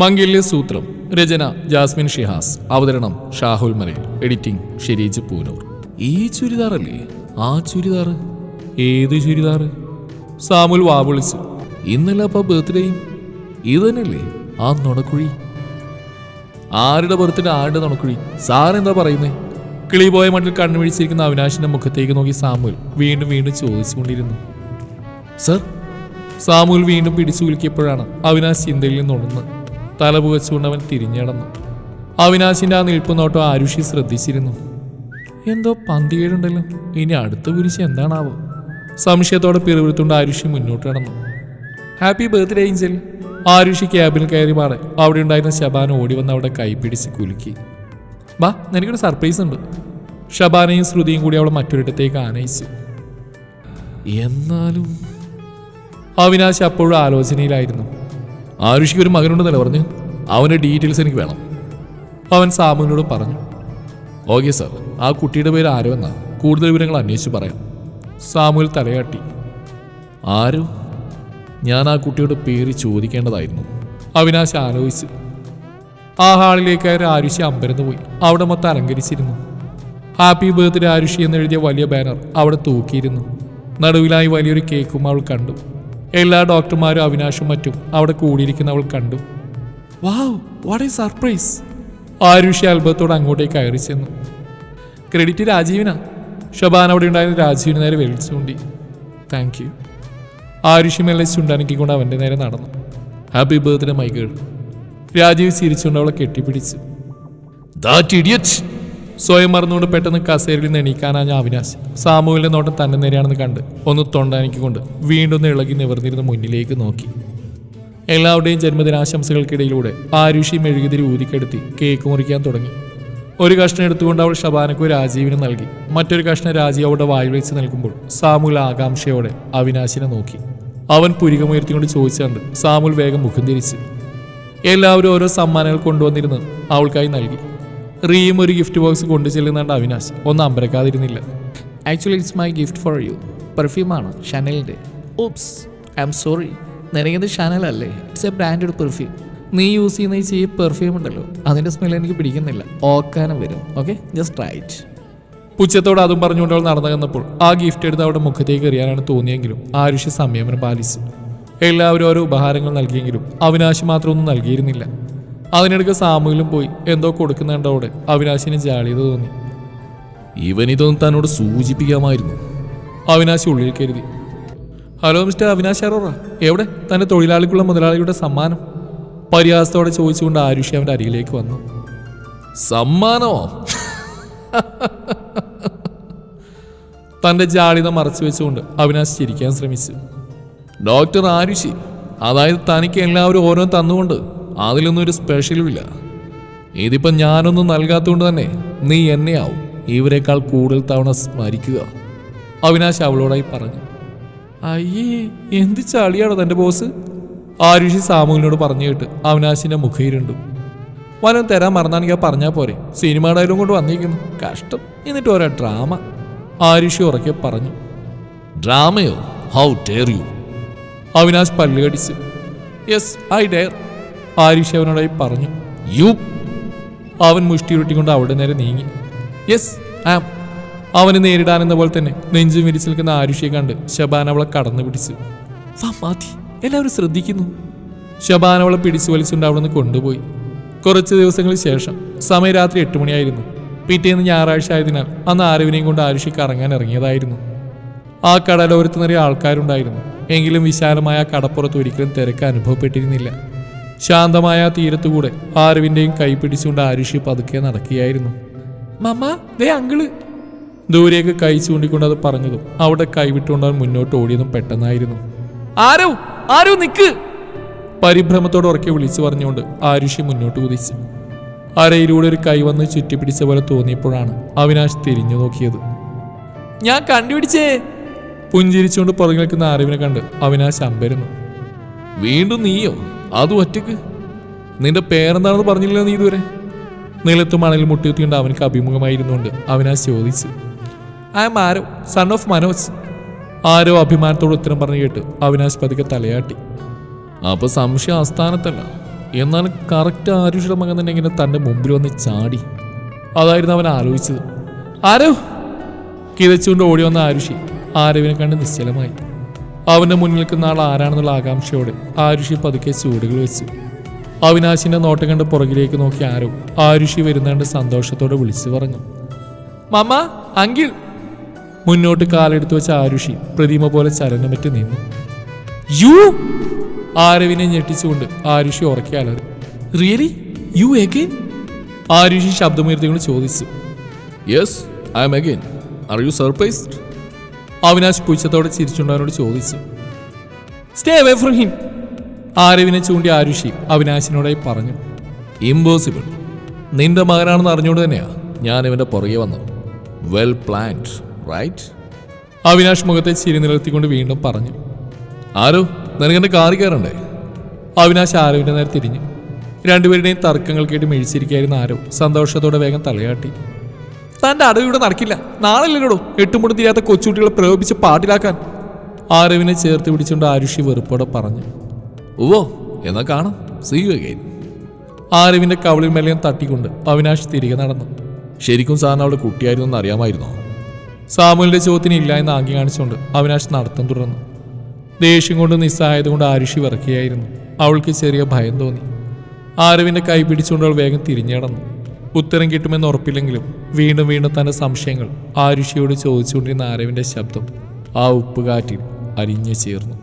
മംഗല്യ സൂത്രം രചന ജാസ്മിൻ ഷിഹാസ് അവതരണം ഷാഹുൽ മലയിൽ എഡിറ്റിംഗ് ഷിരീജ് പൂനൂർ. ഈ ചുരിദാർ അല്ലേ ആ ചുരിദാർ? ഏത് ചുരിദാർ? സാമുൽ വാവിളിച്ചു. ഇന്നലെ അപ്പൊ ബർത്ത്ഡേയും ഇത് തന്നെയല്ലേ ആ നുണക്കുഴി. ആരുടെ ബർത്ത്ഡേ ആരുടെ നുണക്കുഴി? സാറെന്താ പറയുന്നേ? കിളി പോയ മട്ടിൽ കണ്ണുപിടിച്ചിരിക്കുന്ന അവിനാശിന്റെ മുഖത്തേക്ക് നോക്കി സാമുൽ വീണ്ടും വീണ്ടും ചോദിച്ചുകൊണ്ടിരുന്നു. സർ? സാമുൽ വീണ്ടും പിടിച്ചു കുലുക്കിയപ്പോഴാണ് അവിനാശ് ചിന്തയിൽ നിന്നുണർന്ന് തല പുകച്ചുകൊണ്ട് അവൻ തിരിഞ്ഞടന്നു. അവിനാശിന്റെ ആ നിൽപ്പ് നോട്ടം ആരുഷി ശ്രദ്ധിച്ചിരുന്നു. എന്തോ പന്തികേടുണ്ടല്ലോ. ഇനി അടുത്ത കുരിശ് എന്താണാവോ? സംശയത്തോടെ പിറുപിറുത്തുകൊണ്ട് ആരുഷി മുന്നോട്ട് കടന്നു ഹാപ്പി ബർത്ത്ഡേ ഏഞ്ചൽ ആരുഷി ക്യാബിൽ കയറി മാറി അവിടെ ഉണ്ടായിരുന്ന ശബാന ഓടി വന്ന് അവിടെ കൈപിടിച്ച് കുലുക്കി. വാ നിനക്കൊരു സർപ്രൈസ് ഉണ്ട്. ഷബാനയും ശ്രുതിയും കൂടി അവളെ മറ്റൊരിടത്തേക്ക് ആനയിച്ചു. എന്നാലും? അവിനാശ് അപ്പോഴും ആലോചനയിലായിരുന്നു. ആരുഷിക്ക് ഒരു മകനുണ്ടെന്നല്ലേ പറഞ്ഞു? അവന്റെ ഡീറ്റെയിൽസ് എനിക്ക് വേണം. അവൻ സാമുവിനോട് പറഞ്ഞു ഓക്കെ സാർ ആ കുട്ടിയുടെ പേര് ആരോ എന്നാ. കൂടുതൽ വിവരങ്ങൾ അന്വേഷിച്ച് പറയാം. സാമുവിൽ തലയാട്ടി ആരോ? ഞാൻ ആ കുട്ടിയുടെ പേര് ചോദിക്കേണ്ടതായിരുന്നു. അവിനാശ് ആലോചിച്ച് ആ ഹാളിലേക്ക് കയറി ആരുഷി അമ്പരന്ന് പോയി. അവിടെ മൊത്തം അലങ്കരിച്ചിരുന്നു. ഹാപ്പി ബർത്ത്ഡേ ആരുഷി എന്നെഴുതിയ വലിയ ബാനർ അവിടെ തൂക്കിയിരുന്നു. നടുവിലായി വലിയൊരു കേക്കും അവൾ കണ്ടു. എല്ലാ ഡോക്ടർമാരും അവിനാശും മറ്റും അവിടെ കൂടിയിരിക്കുന്നവൾ കണ്ടു. Wow what a surprise Arushi അത്ഭുതത്തോട് അങ്ങോട്ടേക്ക് കയറി ചെന്നു. ക്രെഡിറ്റ് രാജീവിനാ? ഷബാൻ അവിടെ ഉണ്ടായിരുന്ന രാജീവിന് നേരെ വലിച്ചുകൊണ്ടി താങ്ക് യു ആരുഷി മെല്ലെ ചുണ്ടനക്കിക്കൊണ്ട് അവന്റെ നേരെ നടന്നു. Happy birthday my girl Rajeev ചിരിച്ചുകൊണ്ട് അവളെ കെട്ടിപ്പിടിച്ചു. ദാറ്റ് ഇഡിയറ്റ് സ്വയം മറന്നുകൊണ്ട് പെട്ടെന്ന് കസേരയിൽ നിന്ന് എണീക്കാനാഞ്ഞ അവിനാശ് സാമൂഹിന്റെ നോട്ടം തന്നെ നേരെയാണെന്ന് കണ്ട് ഒന്ന് തൊണ്ടാനിക്കൊണ്ട് വീണ്ടും ഇളകി നിവർന്നിരുന്ന് മുന്നിലേക്ക് നോക്കി. എല്ലാവരുടെയും ജന്മദിനാശംസകൾക്കിടയിലൂടെ ആരുഷി മെഴുകുതിരി ഊതിക്കെടുത്തി കേക്ക് മുറിക്കാൻ തുടങ്ങി. ഒരു കഷ്ണം എടുത്തുകൊണ്ട് അവൾ ശബാനക്കു രാജീവിന് നൽകി. മറ്റൊരു കഷ്ണം രാജീവ് അവളുടെ വായിൽ വെച്ച് നൽകുമ്പോൾ സാമുൽ ആകാംക്ഷയോടെ അവിനാശിനെ നോക്കി. അവൻ പുരികമുയർത്തിക്കൊണ്ട് ചോദിച്ചുകൊണ്ട് സാമുൽ വേഗം മുഖം തിരിച്ചു. എല്ലാവരും ഓരോ സമ്മാനങ്ങൾ കൊണ്ടുവന്നിരുന്ന് അവൾക്കായി നൽകി. റീം ഒരു ഗിഫ്റ്റ് ബോക്സ് കൊണ്ടു ചെല്ലുന്നുണ്ട് അവിനാശ്. ഒന്നും അമ്പരക്കാതിരുന്നില്ല. Actually it's my gift for you പെർഫ്യൂമാണ് ഷനലിന്റെ ഓപ്സ് ഐ എം സോറി നിനക്കിത് ഷാനൽ അല്ലേ? ഇറ്റ്സ് എ ബ്രാൻഡഡ് പെർഫ്യൂം നീ യൂസ് ചെയ്യുന്ന ഈ ചീപ്പ് പെർഫ്യൂം ഉണ്ടല്ലോ അതിന്റെ സ്മെൽ എനിക്ക് പിടിക്കുന്നില്ല. ഓക്കാനം വരും. ഓക്കെ ജസ്റ്റ് റൈറ്റ് ഉച്ചത്തോടെ അതും പറഞ്ഞുകൊണ്ട് അവൾ നടന്നു വന്നപ്പോൾ ആ ഗിഫ്റ്റ് എടുത്ത് അവളുടെ മുഖത്തേക്ക് എറിയാനാണ് തോന്നിയെങ്കിലും ആരുഷ് സംയമനം പാലിച്ചു. എല്ലാവരും ഓരോ ഉപഹാരങ്ങൾ നൽകിയെങ്കിലും അവിനാശ് മാത്രമൊന്നും നൽകിയിരുന്നില്ല. അതിനിടയ്ക്ക് സാമുവിലും പോയി എന്തോ കൊടുക്കുന്നുണ്ടവിടെ അവിനാശിന് ജാളിയത് തോന്നി. ഇവനിതൊന്നും തന്നോട് സൂചിപ്പിക്കാമായിരുന്നു. അവിനാശി ഉള്ളിൽ കരുതി. Hello mister Avinash Arora. എവിടെ? തന്റെ തൊഴിലാളിക്കുള്ള മുതലാളിയുടെ സമ്മാനം. പരിഹാസത്തോടെ ചോദിച്ചുകൊണ്ട് ആരുഷി അവന്റെ അരികിലേക്ക് വന്നു. സമ്മാനമോ? തന്റെ ജാളിത മറച്ചു വെച്ചുകൊണ്ട് അവിനാശ് ചിരിക്കാൻ ശ്രമിച്ചു. ഡോക്ടർ ആരുഷി അതായത് തനിക്ക് എല്ലാവരും ഓരോ തന്നുകൊണ്ട് അതിലൊന്നും ഒരു സ്പെഷ്യലും ഇല്ല. ഇതിപ്പം ഞാനൊന്നും നൽകാത്തതുകൊണ്ട് തന്നെ നീ എന്നെയാവും ഇവരെക്കാൾ കൂടുതൽ തവണ സ്മരിക്കുക. അവിനാശ് അവളോടായി പറഞ്ഞു അയ്യേ എന്ത് ചളിയാണോ തന്റെ ബോസ് ആരുഷി സാമൂഹിനോട് പറഞ്ഞു കേട്ട് അവിനാശിന്റെ മുഖയിരുണ്ടു വനം തരാൻ മറന്നാണെങ്കിൽ പറഞ്ഞാൽ പോരെ. സിനിമ ഡയലോഗ് കൊണ്ട് വന്നിരിക്കുന്നു കഷ്ടം. എന്നിട്ട് ഓരോ ഡ്രാമ ആരുഷി ഉറക്കെ പറഞ്ഞു ഡ്രാമയോ ഹൗ ഡെയർ യു അവിനാശ് പല്ലുകടിച്ച് യെസ് ഐ ഡെയർ ആരുഷി അവനോടായി പറഞ്ഞു യു. അവൻ മുഷ്ടി ഉരുട്ടിക്കൊണ്ട് അവിടെ നേരെ നീങ്ങി. Yes am. അവന് നേരിടാനെന്ന പോലെ തന്നെ നെഞ്ചും വിരിച്ചു നിൽക്കുന്ന ആരുഷിയെ കണ്ട് ശബാൻ അവളെ കടന്നു പിടിച്ചു. മാതി എല്ലാവരും ശ്രദ്ധിക്കുന്നു. ശബാൻ അവളെ പിടിച്ചു വലിച്ചുകൊണ്ട് അവിടെ നിന്ന് കൊണ്ടുപോയി. കുറച്ച് ദിവസങ്ങൾക്ക് ശേഷം സമയം രാത്രി എട്ട് മണിയായിരുന്നു. പിറ്റേന്ന് ഞായറാഴ്ച ആയതിനാൽ അന്ന് ആരവിനെയും കൊണ്ട് ആരുഷി കറങ്ങാൻ ഇറങ്ങിയതായിരുന്നു. ആ കടലോരത്ത് നിറയെ ആൾക്കാരുണ്ടായിരുന്നു. എങ്കിലും വിശാലമായ കടപ്പുറത്ത് ഒരിക്കലും തിരക്ക് അനുഭവപ്പെട്ടിരുന്നില്ല. ശാന്തമായ തീരത്തുകൂടെ ആരുവിന്റെയും കൈ പിടിച്ചുകൊണ്ട് ആരുഷി പതുക്കെ നടക്കുകയായിരുന്നു. മമ്മ ദേ അങ്കിൾ. ദൂരേക്ക് കൈ ചൂണ്ടിക്കൊണ്ട് അത് പറഞ്ഞതും അവിടെ കൈവിട്ടുകൊണ്ട് മുന്നോട്ട് ഓടിയതും പെട്ടെന്നായിരുന്നു. ആരോ ആരോ നിക്ക്. പരിഭ്രമത്തോട് ഉറക്കെ വിളിച്ചു പറഞ്ഞുകൊണ്ട് ആരുഷി മുന്നോട്ട് കുതിച്ചു. അരയിലൂടെ ഒരു കൈ വന്ന് ചുറ്റിപ്പിടിച്ച പോലെ തോന്നിയപ്പോഴാണ് അവിനാശ് തിരിഞ്ഞു നോക്കിയത്. ഞാൻ കണ്ടുപിടിച്ചേ. പുഞ്ചിരിച്ചുകൊണ്ട് പുറകിൽ നിൽക്കുന്ന അറിവിനെ കണ്ട് അവിനാശ് അമ്പരുന്നു. വീണ്ടും നീയോ? അതും ഒറ്റയ്ക്ക്? നിന്റെ പേരെന്താണെന്ന് പറഞ്ഞില്ല നീ ഇതുവരെ? നിലത്ത് മണലിൽ മുട്ടിയെത്തിയുണ്ട് അവനക്ക് അഭിമുഖമായിരുന്നുകൊണ്ട് അവനാ ചോദിച്ചു. I am Aaro son of Manoj. Aaro അഭിമാനത്തോട് ഉത്തരം പറഞ്ഞു കേട്ട് അവിനാശ് പതുക്കെ തലയാട്ടി. അപ്പൊ സംശയം ആസ്ഥാനത്തല്ല. എന്നാൽ കറക്റ്റ് ആരുഷിയുടെ മകൻ തന്നെ ഇങ്ങനെ തന്റെ മുമ്പിൽ വന്ന് ചാടി. അതായിരുന്നു അവൻ ആലോചിച്ചത്. ആരോ? കിതച്ചുകൊണ്ട് ഓടി വന്ന ആരുഷി ആരവിനെ കണ്ട് നിശ്ചലമായി. അവന്റെ മുന്നിൽ നിൽക്കുന്ന ആൾ ആരാണെന്നുള്ള ആകാംക്ഷയോടെ ആരുഷി പതുക്കെ ചൂടുകൾ വെച്ചു. അവിനാശിന്റെ നോട്ടം കണ്ട് പുറകിലേക്ക് നോക്കി ആരോ ആരുഷി വരുന്നണ്ട് സന്തോഷത്തോടെ വിളിച്ചു പറഞ്ഞു. Mamma uncle. മുന്നോട്ട് കാലെടുത്തു വെച്ച ആരുഷി പ്രതിമ പോലെ ചലനമറ്റ് നിന്നു. യു! ആരവിനെ ഞെട്ടിച്ചുകൊണ്ട് ആരുഷി ഉറക്കെ അലറി. റിയലി? യു എഗൈൻ ആരുഷി ശബ്ദമുയർത്തിക്കൊണ്ട് ചോദിച്ചു. Yes I am again are you surprised? Avinash പുച്ഛത്തോടെ ചിരിച്ചുകൊണ്ട് അവനോട് ചോദിച്ചു സ്റ്റേ അവേ ഫ്രം ഹിം ആരവിനെ ചൂണ്ടി ആരുഷി അവിനാശിനോടായി പറഞ്ഞു ഇമ്പോസിബിൾ നിന്റെ മകനാണെന്ന് അറിഞ്ഞുകൊണ്ട് തന്നെയാ ഞാൻ ഇവന്റെ പുറകെ വന്നത്. വെൽ പ്ലാൻഡ് റൈറ്റ് അവിനാഷ് മുഖത്തെ ചിരി നിലർത്തിക്കൊണ്ട് വീണ്ടും പറഞ്ഞു ആരോ നിനക്കെന്റെ കാറി കയറണ്ടേ? അവിനാശ് ആരോവിന്റെ നേരെ തിരിഞ്ഞു. രണ്ടുപേരുടെയും തർക്കങ്ങൾ കേട്ട് മിഴിച്ചിരിക്കായിരുന്ന ആരോ സന്തോഷത്തോടെ വേഗം തലയാട്ടി. തന്റെ അടവ് ഇവിടെ നടക്കില്ല. നാളെയല്ലോ എട്ടുമുടി തീരാത്ത കൊച്ചുകുട്ടികളെ പ്രലോഭിച്ച് പാട്ടിലാക്കാൻ. ആരവിനെ ചേർത്ത് പിടിച്ചുകൊണ്ട് ആരുഷി വെറുപ്പോടെ പറഞ്ഞു. ഓ എന്നാ കാണാം. സീ യു അഗൈൻ ആരവിന്റെ കവളിൽ മെല്ലയും തട്ടിക്കൊണ്ട് അവിനാഷ് തിരികെ നടന്നു. ശരിക്കും സാറിന് അവളുടെ കുട്ടിയായിരുന്നു എന്ന് അറിയാമായിരുന്നോ? സാമുലിന്റെ ചോദ്യത്തിന് ഇല്ല എന്ന് ആംഗ്യം കാണിച്ചുകൊണ്ട് അവിനാഷ് നടത്തം തുടർന്നു. ദേഷ്യം കൊണ്ട് നിസ്സഹായത കൊണ്ട് ആരുഷി വിറക്കുകയായിരുന്നു. അവൾക്ക് ചെറിയ ഭയം തോന്നി. ആരവിന്റെ കൈ പിടിച്ചുകൊണ്ട് അവൾ വേഗം തിരിഞ്ഞു നടന്നു. ഉത്തരം കിട്ടുമെന്ന് ഉറപ്പില്ലെങ്കിലും വീണ്ടും വീണ്ടും തന്റെ സംശയങ്ങൾ ആരുഷിയോട് ചോദിച്ചുകൊണ്ടിരുന്ന ആരവിന്റെ ശബ്ദം ആ ഉപ്പുകാറ്റിൽ അരിഞ്ഞു ചേർന്നു.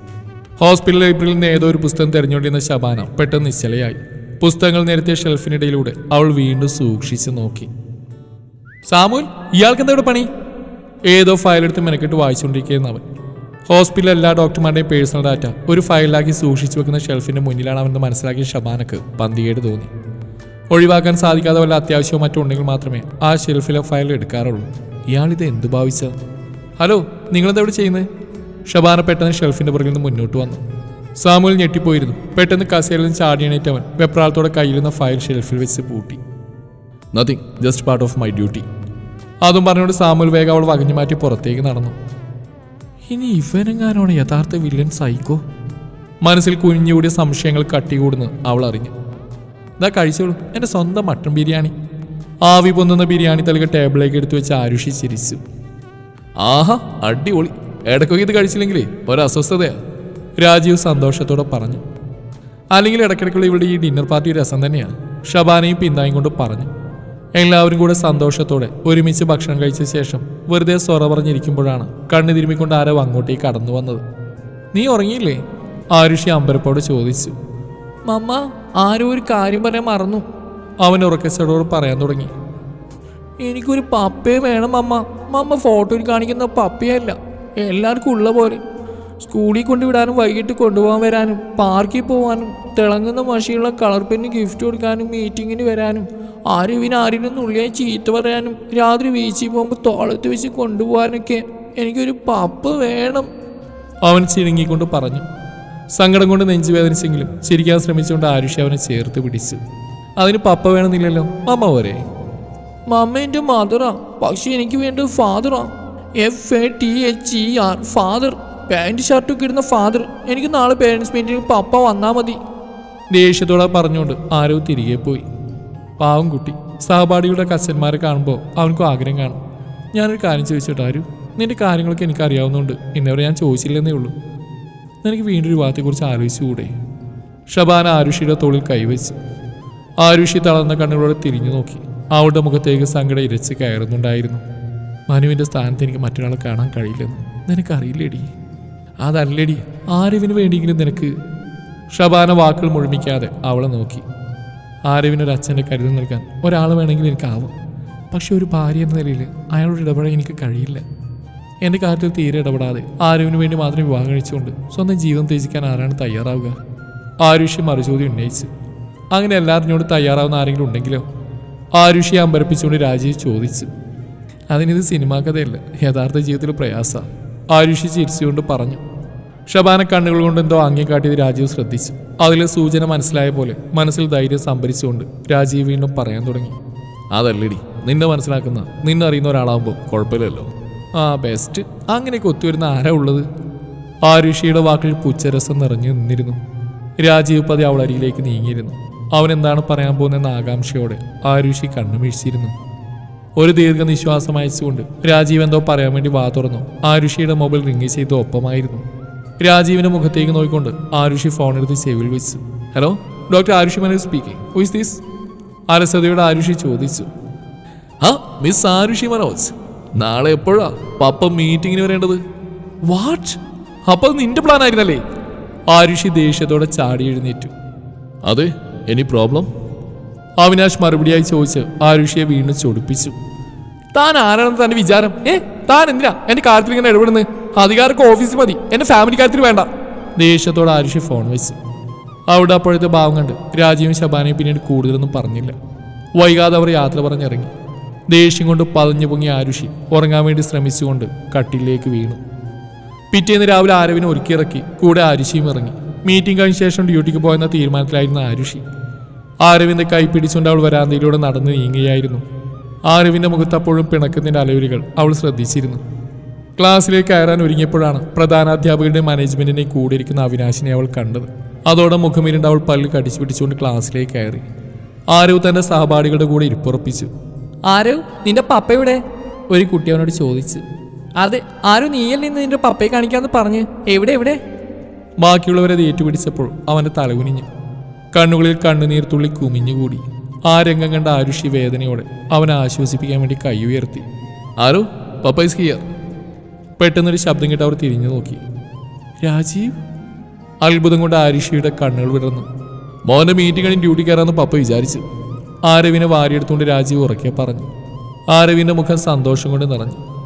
ഹോസ്പിറ്റൽ ലൈബ്രറിയിൽ നിന്ന് ഏതോ ഒരു പുസ്തകം തിരഞ്ഞുകൊണ്ടിരുന്ന ശബാന പെട്ടെന്ന് നിശ്ചലയായി. പുസ്തകങ്ങൾ നിരത്തിയ ഷെൽഫിനിടയിലൂടെ അവൾ വീണ്ടും സൂക്ഷിച്ചു നോക്കി. സാമുൽ ഇയാൾക്ക് എന്താ പണി? ഏതോ ഫയലെടുത്ത് മെനക്കെട്ട് വായിച്ചുകൊണ്ടിരിക്കുന്ന അവൻ. ഹോസ്പിറ്റലിലെ എല്ലാ ഡോക്ടർമാരുടെയും പേഴ്സണൽ ഡാറ്റ ഒരു ഫയലിലാക്കി സൂക്ഷിച്ചു വെക്കുന്ന ഷെൽഫിന്റെ മുന്നിലാണ് അവന്റെ മനസ്സിലാക്കിയ ഷബാനക്ക് പന്തികേട് തോന്നി. ഒഴിവാക്കാൻ സാധിക്കാതെ വല്ല അത്യാവശ്യവും മറ്റോ ഉണ്ടെങ്കിൽ മാത്രമേ ആ ഷെൽഫിലെ ഫയൽ എടുക്കാറുള്ളൂ. ഇയാളിത് എന്ത് ഭാവിച്ച? ഹലോ നിങ്ങളെന്താ ഇവിടെ ചെയ്യുന്നത് ഷബാന പെട്ടെന്ന് ഷെൽഫിന്റെ പുറകിൽ നിന്ന് മുന്നോട്ട് വന്നു. സാമുൽ ഞെട്ടിപ്പോയിരുന്നു. പെട്ടെന്ന് കസേരയിൽ നിന്ന് ചാടിയണേറ്റവൻ വെപ്രാളത്തോടെ കയ്യിലുന്ന ഫയൽ ഷെൽഫിൽ വെച്ച് പൂട്ടി. Nothing just part of my duty അതും പറഞ്ഞുകൊണ്ട് സാമുൽ വേഗം അവൾ വകഞ്ഞു മാറ്റി പുറത്തേക്ക് നടന്നു. ഇനി ഇവനെങ്ങാനാണ് യഥാർത്ഥ വില്ലൻ സൈക്കോ മനസ്സിൽ കുഞ്ഞുകൂടിയ സംശയങ്ങൾ കട്ടികൂടുന്നു അവൾ അറിഞ്ഞു. ഇതാ കഴിച്ചോളൂ. എന്റെ സ്വന്തം മട്ടൺ ബിരിയാണി. ആവി പൊന്നുന്ന ബിരിയാണി തലക ടേബിളിലേക്ക് എടുത്തു വെച്ച് ആരുഷി ചിരിച്ചു. ആഹാ അടിപൊളി. ഇടയ്ക്കൊക്കെ ഇത് കഴിച്ചില്ലെങ്കിലേ ഒരസ്വസ്ഥതയാ രാജീവ് സന്തോഷത്തോടെ പറഞ്ഞു. അല്ലെങ്കിൽ ഇടയ്ക്കിടയ്ക്കുള്ള ഇവിടെ ഈ ഡിന്നർ പാർട്ടി രസം തന്നെയാണ് ഷബാനയും പിന്തായും കൊണ്ട് പറഞ്ഞു. എല്ലാവരും കൂടെ സന്തോഷത്തോടെ ഒരുമിച്ച് ഭക്ഷണം കഴിച്ച ശേഷം വെറുതെ സ്വറ പറഞ്ഞിരിക്കുമ്പോഴാണ് കണ്ണു തിരുമ്മിക്കൊണ്ട് ആരോ അങ്ങോട്ടേക്ക് കടന്നു വന്നത്. നീ ഉറങ്ങിയില്ലേ? ആരുഷി അമ്പരപ്പോടെ ചോദിച്ചു. മമ്മ ആരോ ഒരു കാര്യം പറയാൻ മറന്നു. അവൻ ഉറക്കച്ചടോട് പറയാൻ തുടങ്ങി. എനിക്കൊരു പപ്പയെ വേണം മമ്മ. മമ്മ ഫോട്ടോയിൽ കാണിക്കുന്ന പപ്പയല്ല. എല്ലാവർക്കും ഉള്ള പോലെ. സ്കൂളിൽ കൊണ്ടുവിടാനും വൈകിട്ട് കൊണ്ടുപോകാൻ വരാനും പാർക്കിൽ പോകാനും തിളങ്ങുന്ന മഷിയുള്ള കളർ പെന്ന് ഗിഫ്റ്റ് കൊടുക്കാനും മീറ്റിങ്ങിന് വരാനും ആരും ആരിലും നുള്ളിയായി ചീത്ത പറയാനും രാത്രി വീശി പോകുമ്പോൾ തോളത്ത് വെച്ച് കൊണ്ടുപോകാനൊക്കെ എനിക്കൊരു പപ്പ വേണം. അവൻ ചിണുങ്ങിക്കൊണ്ട് പറഞ്ഞു. സങ്കടം കൊണ്ട് നെഞ്ചു വേദനിച്ചെങ്കിലും ചിരിക്കാൻ ശ്രമിച്ചുകൊണ്ട് ആരുഷി അവനെ ചേർത്ത് പിടിച്ചു. അതിന് പപ്പ വേണമെന്നില്ലല്ലോ മമ്മ പോരെ? മമ്മ എന്റെ മദറാ പക്ഷെ എനിക്ക് വേണ്ട ഫാദറാ. F A T H E R father. Pant ഷർട്ടൊക്കെ ഇടുന്ന ഫാദർ. എനിക്ക് നാളെ പേരൻസ് മീറ്റിംഗ് പപ്പ വന്നാൽ മതി. ദേഷ്യത്തോടെ പറഞ്ഞുകൊണ്ട് ആരോ തിരികെ പോയി. പാവം കുട്ടി സഹപാഠികളുടെ കച്ചന്മാരെ കാണുമ്പോൾ അവനക്കും ആഗ്രഹം കാണും. ഞാനൊരു കാര്യം ചോദിച്ചിട്ടാരു നിന്റെ കാര്യങ്ങളൊക്കെ എനിക്ക് അറിയാവുന്നതുകൊണ്ട് ഇന്നവരെ ഞാൻ ചോദിച്ചില്ലെന്നേ ഉള്ളൂ. നിനക്ക് വീണ്ടും ഒരു വിവാഹത്തെക്കുറിച്ച് ആലോചിച്ചുകൂടെ? ഷബാന ആരുഷിയുടെ തോളിൽ കൈവച്ചു ആരുഷി തളർന്ന കണ്ണുകളോടെ തിരിഞ്ഞു നോക്കി. അവളുടെ മുഖത്തേക്ക് സങ്കടം ഇരച്ച് കയറുന്നുണ്ടായിരുന്നു. മനുവിന്റെ സ്ഥാനത്ത് എനിക്ക് മറ്റൊരാളെ കാണാൻ കഴിയില്ലെന്ന് നിനക്കറിയില്ലേടി? അതല്ലേടി ആരവിന് വേണ്ടിയെങ്കിലും നിനക്ക് ഷബാന വാക്കുകൾ മുഴുമിക്കാതെ അവളെ നോക്കി. ആരവിനൊരു അച്ഛന്റെ കരുതൽ നൽകാൻ ഒരാൾ വേണമെങ്കിൽ എനിക്കാവും. പക്ഷെ ഒരു ഭാര്യ എന്ന നിലയിൽ അയാളോട് ഇടപെടാൻ എനിക്ക് കഴിയില്ല. എന്റെ കാര്യത്തിൽ തീരെ ഇടപെടാതെ ആരുവിന് വേണ്ടി മാത്രം വിവാഹം കഴിച്ചുകൊണ്ട് സ്വന്തം ജീവൻ ത്യജിക്കാൻ ആരാണ് തയ്യാറാവുക? ആരുഷി മറുചോദി ഉന്നയിച്ച്. അങ്ങനെ എല്ലാവരിനോട് തയ്യാറാവുന്ന ആരെങ്കിലും ഉണ്ടെങ്കിലോ? ആരുഷി അമ്പരപ്പിച്ചുകൊണ്ട് രാജീവ് ചോദിച്ചു. അതിനിത് സിനിമാ കഥയല്ല യഥാർത്ഥ ജീവിതത്തിൽ പ്രയാസ. ആരുഷി ചിരിച്ചുകൊണ്ട് പറഞ്ഞു. ഷബാന കണ്ണുകൾ കൊണ്ട് എന്തോ ആംഗ്യം രാജീവ് ശ്രദ്ധിച്ചു. അതിലെ സൂചന മനസ്സിലായ പോലെ മനസ്സിൽ ധൈര്യം സംഭരിച്ചുകൊണ്ട് രാജീവ് വീണ്ടും പറയാൻ തുടങ്ങി. അതല്ലടി നിന്നെ മനസ്സിലാക്കുന്ന നിന്നെ അറിയുന്ന കുഴപ്പമില്ലല്ലോ. ആ ബെസ്റ്റ് അങ്ങനെയൊക്കെ ഒത്തുവരുന്ന ആരാ ഉള്ളത്? ആരുഷിയുടെ വാക്കിൽ പുച്ഛരസം നിറഞ്ഞു നിന്നിരുന്നു. രാജീവ് പതി അവൾ അരിയിലേക്ക് നീങ്ങിയിരുന്നു. അവൻ എന്താണ് പറയാൻ പോകുന്നതെന്ന ആകാംക്ഷയോടെ ആരുഷി വീഴ്ചിരുന്നു ഒരു ദീർഘനിശ്വാസം അയച്ചുകൊണ്ട് രാജീവ് എന്തോ പറയാൻ വേണ്ടി വാ തുറന്നു. ആരുഷിയുടെ മൊബൈൽ റിങ് ചെയ്ത് ഒപ്പമായിരുന്നു. രാജീവിന്റെ മുഖത്തേക്ക് നോക്കിക്കൊണ്ട് ആരുഷി ഫോണെടുത്ത് ചെവിൽ വെച്ചു. Hello doctor Arushi Manoj speaking who is this അലസതയോട് Arushi ചോദിച്ചു. ആ മിസ് ആരുഷി മനോജ് നാളെ എപ്പോഴാ പപ്പ മീറ്റിങ്ങിന് വരേണ്ടത്? വാട്ട് അപ്പൊ നിന്റെ പ്ലാൻ ആയിരുന്നല്ലേ? ആരുഷി ദേഷ്യത്തോടെ ചാടി എഴുന്നേറ്റു. അതെ എനി പ്രോബ്ലം അവിനാശ് മറുപടിയായി ചോദിച്ച് ആരുഷിയെ വീണ്ടും ചൊടിപ്പിച്ചു. താൻ ആരാണെന്ന് തന്റെ വിചാരം? ഏ താൻ എന്തിനാ എന്റെ കാര്യത്തിൽ ഇങ്ങനെ ഇടപെടുന്നത് അധികാരക്ക് ഓഫീസിൽ മതി എന്റെ ഫാമിലി കാര്യത്തിൽ വേണ്ട. ദേഷ്യത്തോടെ ആരുഷി ഫോൺ വെച്ചു. അവിടെ അപ്പോഴത്തെ ഭാവം കണ്ട് രാജീവും ശബാനയും പിന്നീട് കൂടുതലൊന്നും പറഞ്ഞില്ല. വൈകാതെ അവർ യാത്ര പറഞ്ഞിറങ്ങി. ദേഷ്യം കൊണ്ട് പതഞ്ഞു പൊങ്ങിയ ആരുഷി ഉറങ്ങാൻ വേണ്ടി ശ്രമിച്ചുകൊണ്ട് കട്ടിലേക്ക് വീണു. പിറ്റേന്ന് രാവിലെ ആരവിനെ ഒരുക്കിയിറക്കി കൂടെ ആരുഷിയും ഇറങ്ങി. മീറ്റിംഗ് കഴിഞ്ഞ ശേഷം ഡ്യൂട്ടിക്ക് പോയെന്ന തീരുമാനത്തിലായിരുന്നു ആരുഷി. ആരവിന്റെ കൈ പിടിച്ചുകൊണ്ട് അവൾ വരാന്തയിലൂടെ നടന്നു നീങ്ങുകയായിരുന്നു. ആരവിന്റെ മുഖത്ത് അപ്പോഴും അലവുകൾ അവൾ ശ്രദ്ധിച്ചിരുന്നു. ക്ലാസ്സിലേക്ക് കയറാൻ ഒരുങ്ങിയപ്പോഴാണ് പ്രധാനാധ്യാപകരുടെ മാനേജ്മെന്റിനെ കൂടിയിരിക്കുന്ന അവിനാശിനെ അവൾ കണ്ടത്. അതോടെ മുഖമിരുണ്ട് അവൾ പല്ല് കടിച്ചു പിടിച്ചുകൊണ്ട് ക്ലാസ്സിലേക്ക് കയറി. ആരവ് തന്റെ സഹപാഠികളുടെ കൂടെ ഇരിപ്പുറപ്പിച്ചു. ആരവ് നിന്റെ പപ്പ എവിടെ? ഒരു കുട്ടി അവനോട് ചോദിച്ചു. അതെ ആരോ നീയൽ നിന്ന് നിന്റെ പപ്പയെ കാണിക്കാന്ന് പറഞ്ഞ്. എവിടെ എവിടെ? ബാക്കിയുള്ളവരെ ഏറ്റുപിടിച്ചപ്പോൾ അവന്റെ തലകുനിഞ്ഞു കണ്ണുകളിൽ കണ്ണുനീർ തുള്ളി കുമിഞ്ഞുകൂടി ആ രംഗം കണ്ട ആരുഷി വേദനയോടെ അവനെ ആശ്വസിപ്പിക്കാൻ വേണ്ടി കൈ ഉയർത്തി. ആരോ പപ്പൈസ് ഹിയർ പെട്ടെന്നൊരു ശബ്ദം കേട്ട് അവർ തിരിഞ്ഞു നോക്കി. രാജീവ്? അത്ഭുതം കൊണ്ട് ആരുഷിയുടെ കണ്ണുകൾ വിടർന്നു. മോന്റെ കഴിഞ്ഞ് ഡ്യൂട്ടി കയറാമെന്ന് പപ്പ വിചാരിച്ചു. ആരവിനെ വാരിയെടുത്തുകൊണ്ട് രാജീവ് ഉറക്കെ പറഞ്ഞു. ആരവിന്റെ മുഖം സന്തോഷം കൊണ്ട് നിറഞ്ഞു.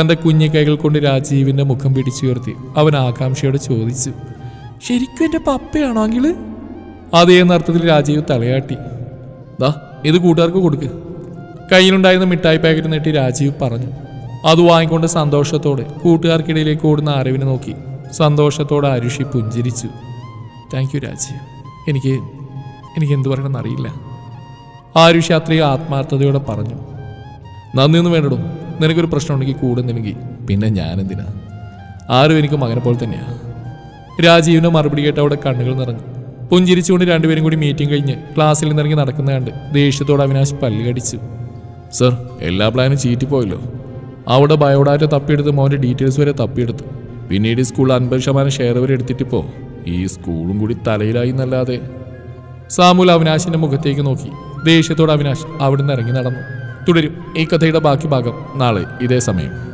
തന്റെ കുഞ്ഞു കൈകൾ കൊണ്ട് രാജീവിന്റെ മുഖം പിടിച്ചുയർത്തി അവൻ ആകാംക്ഷയോടെ ചോദിച്ചു ശരിക്കും എന്റെ പപ്പയാണോ അങ്കിൾ? അതേ എന്നർത്ഥത്തിൽ രാജീവ് തലയാട്ടി ദാ ഇത് കൂട്ടുകാർക്ക് കൊടുക്ക്. കയ്യിലുണ്ടായിരുന്ന മിഠായി പാക്കറ്റ് നീട്ടി രാജീവ് പറഞ്ഞു. അത് വാങ്ങിക്കൊണ്ട് സന്തോഷത്തോടെ കൂട്ടുകാർക്കിടയിലേക്ക് ഓടുന്ന ആരവിനെ നോക്കി സന്തോഷത്തോടെ അരുഷി പുഞ്ചിരിച്ചു. Thank you Rajeev. എനിക്ക് എനിക്ക് എന്തു പറയണമെന്ന് അറിയില്ല. ആരുഷി അത്രയും ആത്മാർത്ഥതയോടെ പറഞ്ഞു നന്ദിയൊന്നും വേണ്ടടോ. നിനക്കൊരു പ്രശ്നം ഉണ്ടെങ്കിൽ കൂടുന്നില്ലെങ്കിൽ പിന്നെ ഞാനെന്തിനാ? ആരും എനിക്ക് മകനെ പോലെ തന്നെയാണ് രാജീവിനെ മറുപടി കേട്ട് അവിടെ കണ്ണുകൾ നിറഞ്ഞു. പുഞ്ചിരിച്ചുകൊണ്ട് രണ്ടുപേരും കൂടി മീറ്റിംഗ് കഴിഞ്ഞ് ക്ലാസ്സിൽ നിന്നിറങ്ങി നടക്കുന്ന കണ്ട് ദേഷ്യത്തോട് അവിനാശ് പല്ല് കടിച്ചു സർ എല്ലാ പ്ലാനും ചീറ്റിപ്പോയല്ലോ. അവിടെ ബയോഡാറ്റ തപ്പിയെടുത്ത് മോന്റെ ഡീറ്റെയിൽസ് വരെ തപ്പിയെടുത്തു. പിന്നീട് ഈ സ്കൂൾ അൻപത് ശതമാനം ഷെയർ വരെ എടുത്തിട്ടിപ്പോൾ ഈ സ്കൂളും കൂടി തലയിലായി എന്നല്ലാതെ. സാമൂൽ അവിനാശിന്റെ മുഖത്തേക്ക് നോക്കി. ദേഷ്യത്തോടെ അവിനാശ് അവിടുന്ന് ഇറങ്ങി നടന്നു. തുടരും. ഈ കഥയുടെ ബാക്കി ഭാഗം നാളെ ഇതേ സമയം.